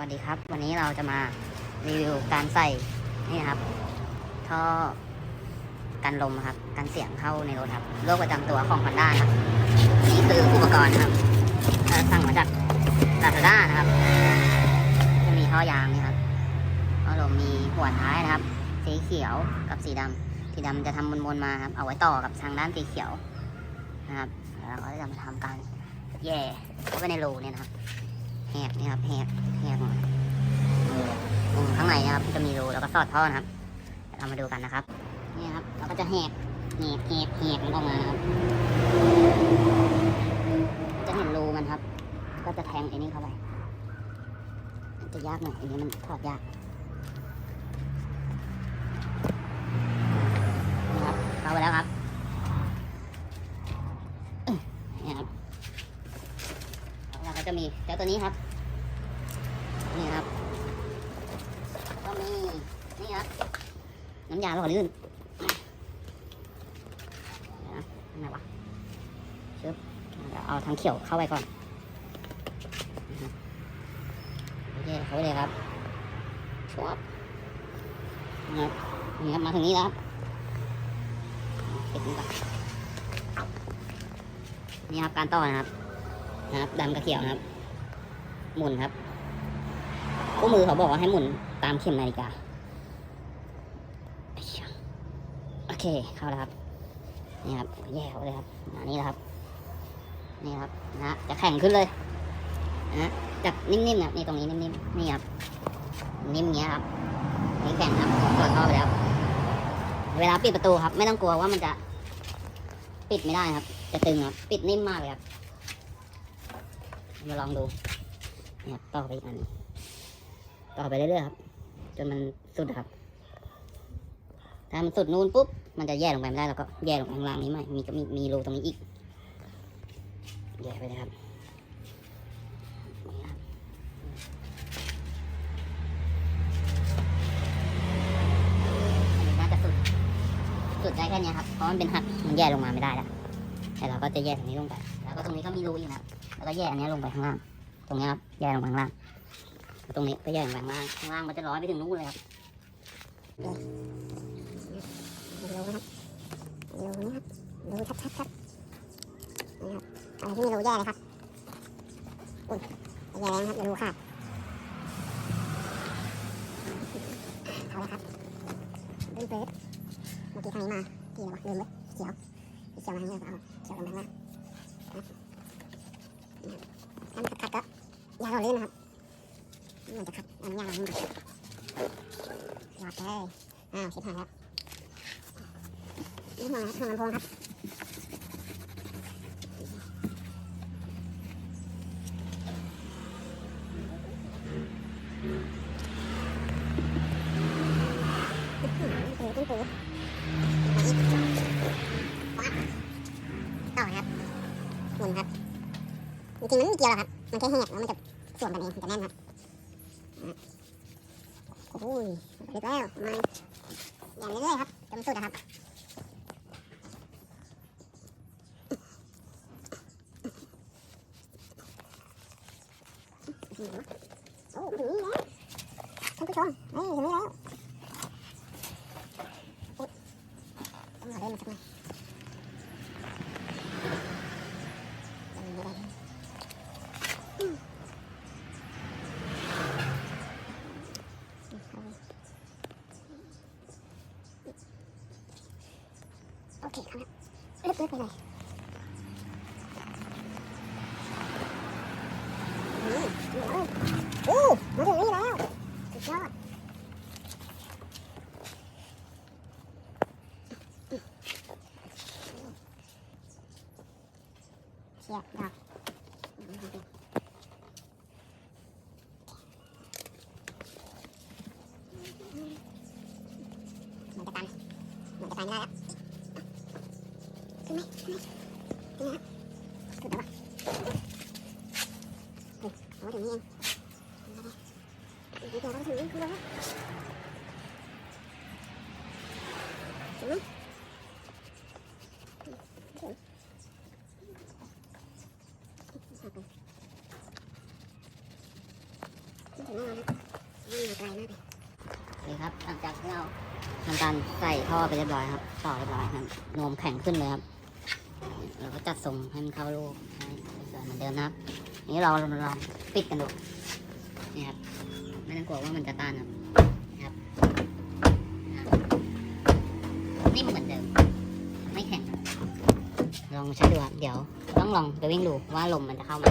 วัสดีครับ วันนี้เราจะมารีวิวการใส่นี่ครับท่อกันลมครับกันเสียงเข้าในรถครับโรคประจำตัวของ Honda นะครับนี่คืออุปกรณ์ครับเอ่อสั่งมาจาก Lazada นะครับจะมีท่อยางนี่ครับท่อลมมีหัวท้ายนะครับ สีเขียวกับสีดำสีดำจะทำมนๆมาครับเอาไว้ต่อกับทางด้านสีเขียวนะครับแล้วเราก็จะมาทำการแย่เข้าไปในรูเนี่ยนะครับแหกนี่ครับแหกแหกมาตรงข้างในะครับจะมีรูแล้วก็สอดท่อนะครับเรามาดูกันนะครับ นี่ครับเราก็จะแหกแหกแหกแหกมันออกมานะครับ จะเห็นรูมันครับ ก็จะแทงไอ้นี่เข้าไปมันจะยากหน่อยอันนี้มันถอดยากนี่ครับเข้าไปแล้วครับนี่ครับเราก็จะมีเจ้าตัวนี้ครับ นี่ครับ ก็มี นี่ครับ น้ำยาหล่อลื่นนะไหนวะชึบเดี๋ยวเอาทางเขียวเข้าไปก่อนโอเคเข้าไปเลยครับชวบนะครับนี่ครับมาถึงนี้แล้วครับปิดนี้ก่อนนี่ครับการต่อนะครับนะครับดำกับเขียวนะครับ หมุนครับคู่มือเขาบอกว่าให้หมุนตามเข็มนาฬิกาโอ เคเข้าแล้วครับนี่ครับแย่เข้าไปเลยครับอันนี้นะครับ นี่ครับนะจะแข็งขึ้นเลยนะจากนิ่มๆนะนี่ตรงนี้นิ่มๆนี่ครับนิ่มเงี้ยครับนี่แข็งครับถอดท่อไปแล้ว เวลาปิดประตูครับ ไม่ต้องกลัวว่ามันจะปิดไม่ได้ครับ จะตึงครับปิดนิ่มมากเลยครับมาลองดูเนี่ยต่อไปอีกอันต่อไปเรื่อยๆครับจนมันสุดครับ ถ้ามันสุดนูนปุ๊บ มันจะแย่ลงไปไม่ได้แล้วก็แย่ลงข้างล่างนี้ไหมมีก็มีมีรูตรงนี้อีก แย่ไปเลยครับนี่ครับสุดสุดได้แค่นี้ครับ เพราะมันเป็นหัก มันแย่ลงมาไม่ได้แล้วแต่เราก็จะแย่ตรงนี้ลงไป แล้วก็ตรงนี้ก็มีรูอีกนะแล้วก็แย่อันนี้ลงไปข้างล่าง ตรงนี้ครับแย่ลงไปข้างล่าง ตรงนี้ก็แย่ลงไปข้างล่าง ข้างล่างมันจะร้อยไปถึงนู้นเลยครับ ดูชัดชัดชัดนะครับอะไรที่ไม่รู้แย่เลยครับอุ้ยแย่แล้วครับรูขาดเอาละครับลื่นเปิดเมื่อกี้ทางนี้มากี่แล้ววะลืมเลยเขียวเขียวมาทางนี้เอาเขียวลงไปข้างล่างนะครับถ้ามันขัดก็ยาเราลื่นนะครับมันจะขัดอันยาเราลื่นหยอดเลยอ้าวชิบหายแล้วนี่มาทางลำโพงครับปืดปืดปืดปืด ต่อครับหมุนครับจริงๆมันไม่เกี่ยวหรอกครับ มันแค่แหกแล้วมันจะส่วมกันเองมันจะแน่นครับโอ้ยเรียบแล้วมาอย่างเรื่อยๆครับจนสุดนะครับอ ท่านผู้ชมเฮ้ยถึงนี่แล้วอุ๊ยต้องเอาเล่นมาสักหน่อยยังไม่ได้อืมโอเคครับลึกๆไปเลยอืมนี่เลยโอ้มาถึงนี่แล้วสุดยอด เชียบดอกมันจะตันมันจะตันไม่ได้แล้วขึ้นไหมขึ้นไหมขึ้นไหมขึ้นแล้วปะเฮ้ยโอ้ถึงนี่เองเดี๋ยวเราถึงคือแล้วถึงไหมถึงหักเลย ถึงแน่นอนครับวิ่งมาไกลมากเลยนี่ครับหลังจากที่เราทำการใส่ท่อไปเรียบร้อยครับ ต่อเรียบร้อยครับนวมแข็งขึ้นเลยครับเราก็จัดทรงให้มันเข้ารูปให้สวยเหมือนเดิมนะครับนี้เราลองปิดกันดูนี่ครับไม่ต้องกลัวว่ามันจะต้านครับนี่ครับนิ่มเหมือนเดิม ไม่แข็งลองใช้ดูครับเดี๋ยวต้องลองไปวิ่งดูว่าลมมันจะเข้าไหม